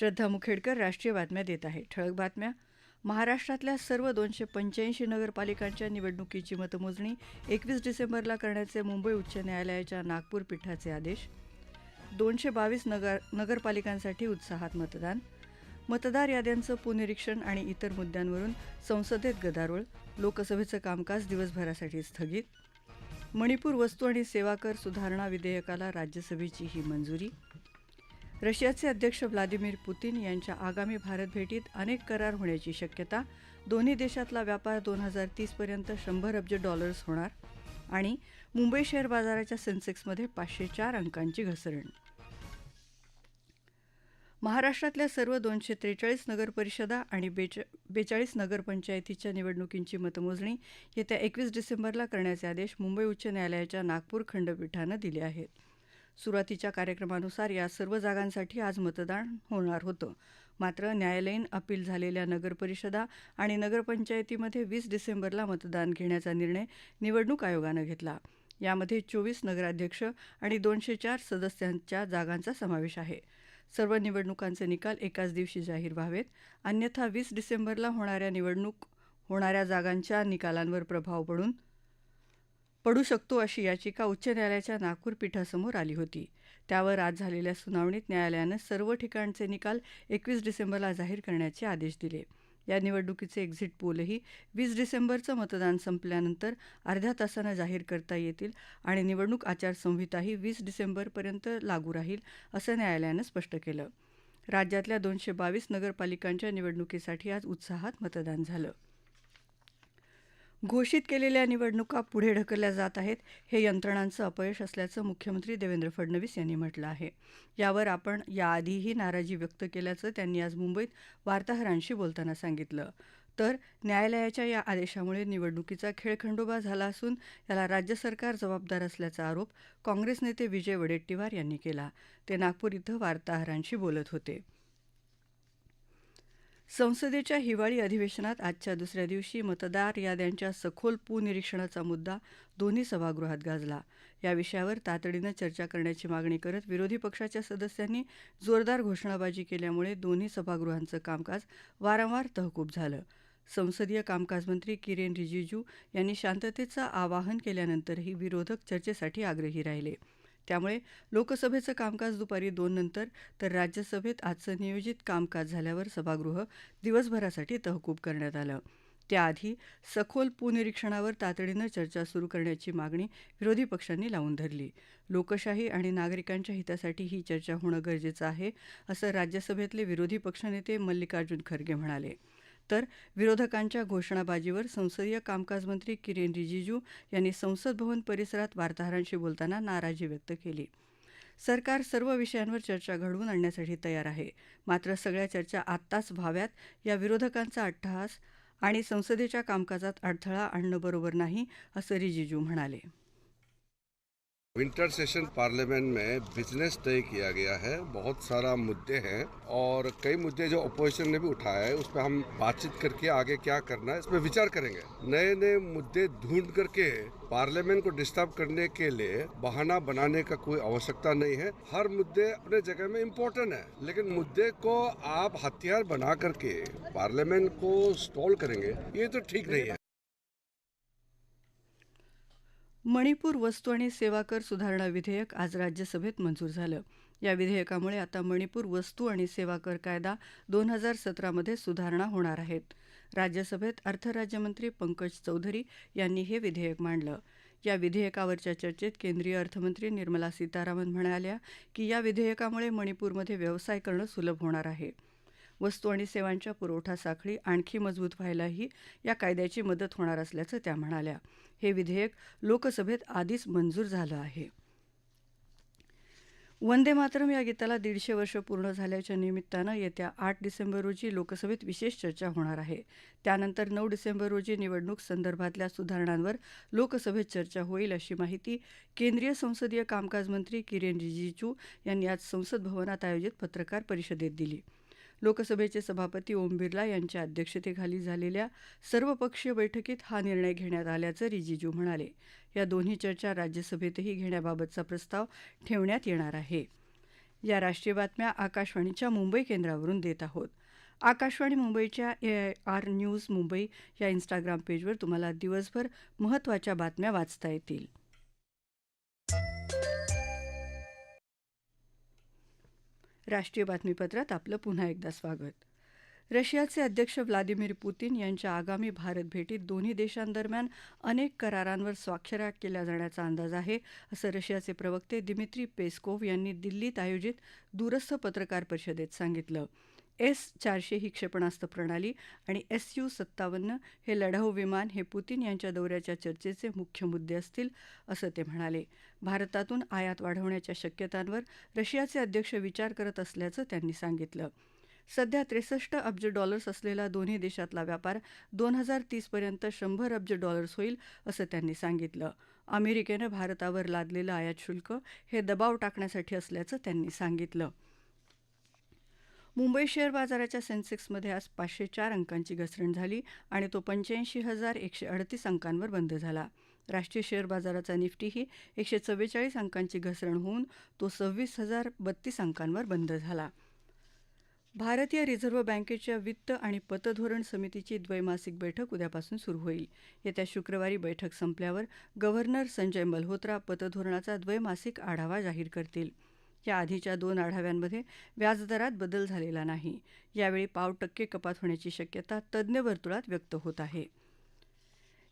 श्रद्धा मुखेडकर राष्ट्रीय बातम्या देत आहे ठळक बातम्या. महाराष्ट्रातल्या सर्व दोनशे पंच्याऐंशी नगरपालिकांच्या निवडणुकीची मतमोजणी एकवीस डिसेंबरला करण्याचे मुंबई उच्च न्यायालयाच्या नागपूर पीठाचे आदेश. दोनशे बावीस नगर नगरपालिकांसाठी उत्साहात मतदान. मतदार याद्यांचं पुनरीक्षण आणि इतर मुद्द्यांवरून संसदेत गदारोळ. लोकसभेचं कामकाज दिवसभरासाठी स्थगित. मणिपूर वस्तू आणि सेवा कर सुधारणा विधेयकाला राज्यसभेची ही मंजुरी. रशियाचे अध्यक्ष व्लादिमीर पुतीन यांच्या आगामी भारत भेटीत अनेक करार होण्याची शक्यता दोन्ही देशातला व्यापार दोन हजार तीसपर्यंत शंभर अब्ज डॉलर्स होणार आणि मुंबई शेअर बाजाराच्या सेन्सेक्समध्ये पाचशे चार अंकांची घसरण. महाराष्ट्रातल्या सर्व दोनशे त्रेचाळीस नगरपरिषदा आणि बेच बेचाळीस नगरपंचायतीच्या निवडणुकींची मतमोजणी येत्या एकवीस डिसेंबरला करण्याचे आदेश मुंबई उच्च न्यायालयाच्या नागपूर खंडपीठानं दिले आहेत. सुरुवातीच्या कार्यक्रमानुसार या सर्व जागांसाठी आज मतदान होणार होतं. मात्र न्यायालयीन अपील झालेल्या नगरपरिषदा आणि नगरपंचायतीमध्ये वीस डिसेंबरला मतदान घेण्याचा निर्णय निवडणूक आयोगानं घेतला. यामध्ये चोवीस नगराध्यक्ष आणि दोनशे चार सदस्यांच्या जागांचा समावेश आहे. सर्व निवडणुकांचे निकाल एकाच दिवशी जाहीर व्हावेत. अन्यथा वीस डिसेंबरला होणाऱ्या निवडणूक होणाऱ्या जागांच्या निकालांवर प्रभाव पडून पडू शकतो अशी याचिका उच्च न्यायालयाच्या नागपूर पीठासमोर आली होती. त्यावर आज झालेल्या सुनावणीत न्यायालयानं सर्व ठिकाणचे निकाल एकवीस डिसेंबरला जाहीर करण्याचे आदेश दिले. या निवडणुकीचे एक्झिट पोलही वीस डिसेंबरचं मतदान संपल्यानंतर अर्ध्या तासानं जाहीर करता येतील आणि निवडणूक आचारसंहिताही वीस डिसेंबरपर्यंत लागू राहील असं न्यायालयानं स्पष्ट केलं. राज्यातल्या दोनशे बावीस नगरपालिकांच्या निवडणुकीसाठी आज उत्साहात मतदान झालं. घोषित केलेल्या निवडणुका पुढे ढकलल्या जात आहेत हे यंत्रणांचं अपयश असल्याचं मुख्यमंत्री देवेंद्र फडणवीस यांनी म्हटलं आहे. यावर आपण याआधीही नाराजी व्यक्त केल्याचं त्यांनी आज मुंबईत वार्ताहरांशी बोलताना सांगितलं. तर न्यायालयाच्या या आदेशामुळे निवडणुकीचा खेळखंडोबा झाला असून याला राज्य सरकार जबाबदार असल्याचा आरोप काँग्रेस नेते विजय वडेट्टीवार यांनी केला. ते नागपूर इथं वार्ताहरांशी बोलत होते. संसदेच्या हिवाळी अधिवेशनात आजच्या दुसऱ्या दिवशी मतदार याद्यांच्या सखोल पुनिरीक्षणाचा मुद्दा दोन्ही सभागृहात गाजला. या विषयावर तातडीनं चर्चा करण्याची मागणी करत विरोधी पक्षाच्या सदस्यांनी जोरदार घोषणाबाजी केल्यामुळे दोन्ही सभागृहांचं कामकाज वारंवार तहकूब झालं. संसदीय कामकाज मंत्री किरेन रिजिजू यांनी शांततेचं आवाहन केल्यानंतरही विरोधक चर्चेसाठी आग्रही राहिले. त्यामुळे लोकसभेचं कामकाज दुपारी दोन नंतर तर राज्यसभेत आजचं नियोजित कामकाज झाल्यावर सभागृह दिवसभरासाठी तहकूब करण्यात आलं. त्याआधी सखोल पुनिरीक्षणावर तातडीनं चर्चा सुरू करण्याची मागणी विरोधी पक्षांनी लावून धरली. लोकशाही आणि नागरिकांच्या हितासाठी ही चर्चा होणं गरजेचं आहे असं राज्यसभेतले विरोधी पक्षनेते मल्लिकार्जुन खरगे म्हणाले. तर विरोधकांच्या घोषणाबाजीवर संसदीय कामकाज मंत्री किरेन रिजिजू यांनी संसद भवन परिसरात वार्ताहरांशी बोलताना नाराजी व्यक्त केली. सरकार सर्व विषयांवर चर्चा घडवून आणण्यासाठी तयार आहे. मात्र सगळ्या चर्चा आत्ताच व्हाव्यात या विरोधकांचा अट्टहास आणि संसदेच्या कामकाजात अडथळा आणणं बरोबर नाही असं रिजिजू म्हणाले. विंटर सेशन पार्लियामेंट में बिज़नेस तय किया गया है, बहुत सारा मुद्दे हैं और कई मुद्दे जो अपोजिशन ने भी उठाया है, उस पर हम बातचीत करके आगे क्या करना है, इस पर विचार करेंगे। नए नए मुद्दे ढूंढ करके पार्लियामेंट को डिस्टर्ब करने के लिए बहाना बनाने का कोई आवश्यकता नहीं है। हर मुद्दे अपने जगह में इम्पोर्टेंट है, लेकिन मुद्दे को आप हथियार बना करके पार्लियामेंट को स्टॉल करेंगे, ये तो ठीक नहीं है। मणिपूर वस्तू आणि सेवा कर सुधारणा विधेयक आज राज्यसभेत मंजूर झालं. या विधेयकामुळे आता मणिपूर वस्तू आणि सेवा कर कायदा दोन हजार सतरामध्ये सुधारणा होणार आहेत. राज्यसभेत अर्थराज्यमंत्री पंकज चौधरी यांनी हे विधेयक मांडलं. या विधेयकावरच्या चर्चेत केंद्रीय अर्थमंत्री निर्मला सीतारामन म्हणाल्या की या विधेयकामुळे मणिपूरमध्ये व्यवसाय करणं सुलभ होणार आहे. वस्तू आणि सेवांच्या पुरवठा साखळी आणखी मजबूत व्हायलाही या कायद्याची मदत होणार असल्याचं त्या म्हणाल्या. हे विधेयक लोकसभेत आधीच मंजूर झालं आहे. वंदे मातरम या गीताला दीडशे वर्ष पूर्ण झाल्याच्या निमित्तानं येत्या आठ डिसेंबर रोजी लोकसभेत विशेष चर्चा होणार आहे. त्यानंतर नऊ डिसेंबर रोजी निवडणूक संदर्भातल्या सुधारणांवर लोकसभेत चर्चा होईल अशी माहिती केंद्रीय संसदीय कामकाज मंत्री किरेन रिजिजू यांनी आज संसद भवनात आयोजित पत्रकार परिषदेत दिली. लोकसभेचे सभापती ओम बिर्ला यांच्या अध्यक्षतेखाली झालेल्या सर्वपक्षीय बैठकीत हा निर्णय घेण्यात आल्याचं रिजिजू म्हणाले. या दोन्ही चर्चा राज्यसभेतही घेण्याबाबतचा प्रस्ताव ठेवण्यात येणार आहे. या राष्ट्रीय बातम्या आकाशवाणीच्या मुंबई केंद्रावरून देत आहोत. आकाशवाणी मुंबईच्या ए आर न्यूज मुंबई या इन्स्टाग्राम पेजवर तुम्हाला दिवसभर महत्त्वाच्या बातम्या वाचता येतील. राष्ट्रीय बातमीपत्रात आपलं पुन्हा एकदा स्वागत. रशियाचे अध्यक्ष व्लादिमीर पुतीन यांच्या आगामी भारत भेटीत दोन्ही देशांदरम्यान अनेक करारांवर स्वाक्षऱ्या केल्या जाण्याचा अंदाज आहे असं रशियाचे प्रवक्ते दिमित्री पेस्कोव्ह यांनी दिल्लीत आयोजित दूरस्थ पत्रकार परिषदेत सांगितलं. एस चारशे ही क्षेपणास्त्र प्रणाली आणि एस यू सत्तावन्न हे लढाऊ विमान हे पुतीन यांच्या दौऱ्याच्या चर्चेचे मुख्य मुद्दे असतील असं ते म्हणाले. भारतातून आयात वाढवण्याच्या शक्यतांवर रशियाचे अध्यक्ष विचार करत असल्याचं त्यांनी सांगितलं. सध्या त्रेसष्ट अब्ज डॉलर्स असलेला दोन्ही देशातला व्यापार दोन हजार तीसपर्यंत शंभर अब्ज डॉलर्स होईल असं त्यांनी सांगितलं. अमेरिकेनं भारतावर लादलेलं आयात शुल्क हे दबाव टाकण्यासाठी असल्याचं त्यांनी सांगितलं. मुंबई शेअर बाजाराच्या सेन्सेक्समध्ये आज पाचशे चार अंकांची घसरण झाली आणि तो पंच्याऐंशी हजार एकशे अडतीस अंकांवर बंद झाला. राष्ट्रीय शेअर बाजाराचा निफ्टीही एकशे चव्वेचाळीस अंकांची घसरण होऊन तो सव्वीस हजार बत्तीस अंकांवर बंद झाला. भारतीय रिझर्व्ह बँकेच्या वित्त आणि पतधोरण समितीची द्वैमासिक बैठक उद्यापासून सुरू होईल. येत्या शुक्रवारी बैठक संपल्यावर गव्हर्नर संजय मल्होत्रा पतधोरणाचा द्वैमासिक आढावा जाहीर करतील. या आधीच्या दोन आढाव्यांमध्ये व्याजदरात बदल झालेला नाही. यावेळी पाव टक्के कपात होण्याची शक्यता तज्ज्ञ वर्तुळात व्यक्त होत आहे.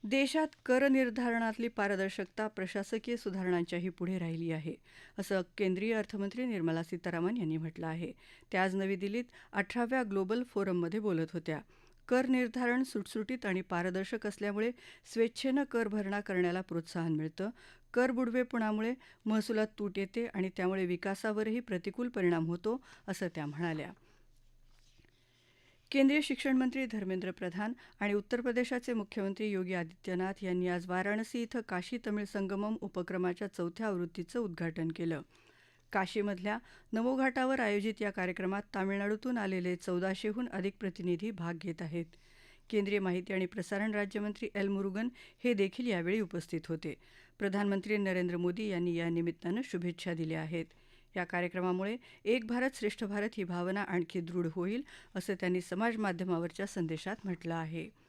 देशात कर निर्धारणातली पारदर्शकता प्रशासकीय सुधारणांच्याही पुढे राहिली आहे असं केंद्रीय अर्थमंत्री निर्मला सीतारामन यांनी म्हटलं आहे. त्या आज नवी दिल्लीत अठराव्या ग्लोबल फोरममध्ये बोलत होत्या. कर निर्धारण सुटसुटीत आणि पारदर्शक असल्यामुळे स्वेच्छेनं कर भरणा करण्याला प्रोत्साहन मिळतं. कर बुडवेपणामुळे महसुलात तूट येते आणि त्यामुळे विकासावरही प्रतिकूल परिणाम होतो असं त्या म्हणाल्या. केंद्रीय शिक्षण मंत्री धर्मेंद्र प्रधान आणि उत्तर प्रदेशाचे मुख्यमंत्री योगी आदित्यनाथ यांनी आज वाराणसी इथं काशी तमिळ संगमम उपक्रमाच्या चौथ्या आवृत्तीचं उद्घाटन केलं. काशीमधल्या नमोघाटावर आयोजित या कार्यक्रमात तामिळनाडूतून आलेले चौदाशेहून अधिक प्रतिनिधी भाग घेत आहेत. केंद्रीय माहिती आणि प्रसारण राज्यमंत्री एल मुरुगन हे देखील यावेळी उपस्थित होते. प्रधानमंत्री नरेंद्र मोदी यांनी या निमित्तानं शुभेच्छा दिल्या आहेत. या कार्यक्रमामुळे एक भारत श्रेष्ठ भारत ही भावना आणखी दृढ होईल असं त्यांनी समाजमाध्यमावरच्या संदेशात म्हटलं आहे.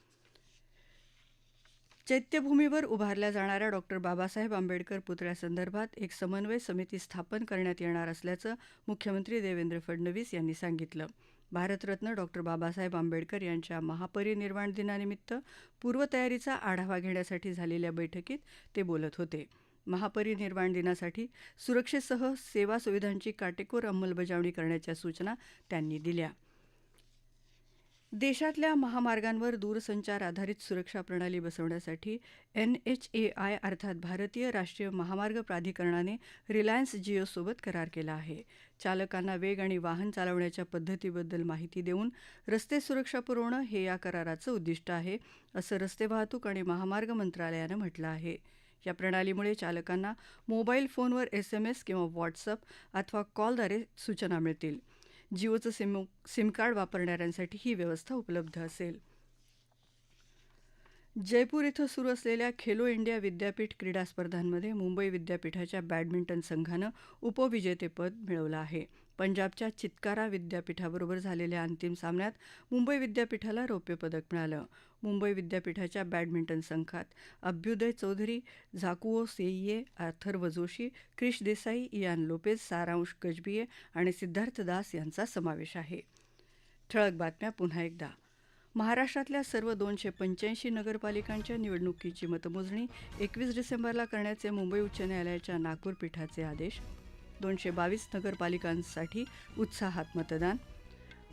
चैत्यभूमीवर उभारल्या जाणाऱ्या डॉक्टर बाबासाहेब आंबेडकर पुतळ्यासंदर्भात एक समन्वय समिती स्थापन करण्यात येणार असल्याचं मुख्यमंत्री देवेंद्र फडणवीस यांनी सांगितलं. भारतरत्न डॉक्टर बाबासाहेब आंबेडकर यांच्या महापरिनिर्वाण दिनानिमित्त पूर्वतयारीचा आढावा घेण्यासाठी झालेल्या बैठकीत ते बोलत होते. महापरिनिर्वाण दिनासाठी सुरक्षेसह सेवा सुविधांची काटेकोर अंमलबजावणी करण्याच्या सूचना त्यांनी दिल्या. देशातल्या महामार्गांवर दूरसंचार आधारित सुरक्षा प्रणाली बसवण्यासाठी एनएचएआय अर्थात भारतीय राष्ट्रीय महामार्ग प्राधिकरणाने रिलायन्स जिओसोबत करार केला आहे. चालकांना वेग आणि वाहन चालवण्याच्या पद्धतीबद्दल माहिती देऊन रस्ते सुरक्षा पुरवणं हे या कराराचं उद्दिष्ट आहे असं रस्ते वाहतूक आणि महामार्ग मंत्रालयानं म्हटलं आहे. या प्रणालीमुळे चालकांना मोबाईल फोनवर एस एम एस किंवा व्हॉट्सअप अथवा कॉलद्वारे सूचना मिळतील. जिओचं सिम सिमकार्ड वापरणाऱ्यांसाठी ही व्यवस्था उपलब्ध असेल. जयपूर इथं सुरू असलेल्या खेलो इंडिया विद्यापीठ क्रीडा स्पर्धांमध्ये मुंबई विद्यापीठाच्या बॅडमिंटन संघानं उपविजेतेपद मिळवलं आहे. पंजाबच्या चितकारा विद्यापीठाबरोबर झालेल्या अंतिम सामन्यात मुंबई विद्यापीठाला रौप्य पदक मिळालं. मुंबई विद्यापीठाच्या बॅडमिंटन संघात अभ्युदय चौधरी झाकुओ सेईये अथर्व जोशी क्रिश देसाई इयान लोपेज सारांश गजबिये आणि सिद्धार्थ दास यांचा समावेश आहे. ठळक बातम्या पुन्हा एकदा. महाराष्ट्रातल्या सर्व दोनशे पंच्याऐंशी नगरपालिकांच्या निवडणुकीची मतमोजणी एकवीस डिसेंबरला करण्याचे मुंबई उच्च न्यायालयाच्या नागपूर पीठाचे आदेश दोनशे बावीस नगरपालिकांसाठी उत्साहात मतदान.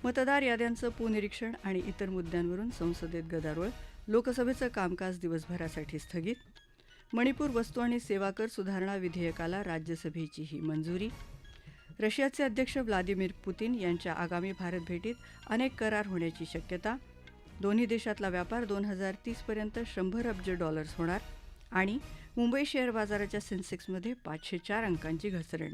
मतदार याद्यांचं पुनरीक्षण आणि इतर मुद्द्यांवरून संसदेत गदारोळ. लोकसभेचं कामकाज दिवसभरासाठी स्थगित. मणिपूर वस्तू आणि सेवा कर सुधारणा विधेयकाला राज्यसभेचीही मंजुरी. रशियाचे अध्यक्ष व्लादिमीर पुतीन यांच्या आगामी भारत भेटीत अनेक करार होण्याची शक्यता. दोन्ही देशातला व्यापार दोन हजार तीसपर्यंत शंभर अब्ज डॉलर्स होणार आणि मुंबई शेअर बाजाराच्या सेन्सेक्समध्ये पाचशे चार अंकांची घसरण.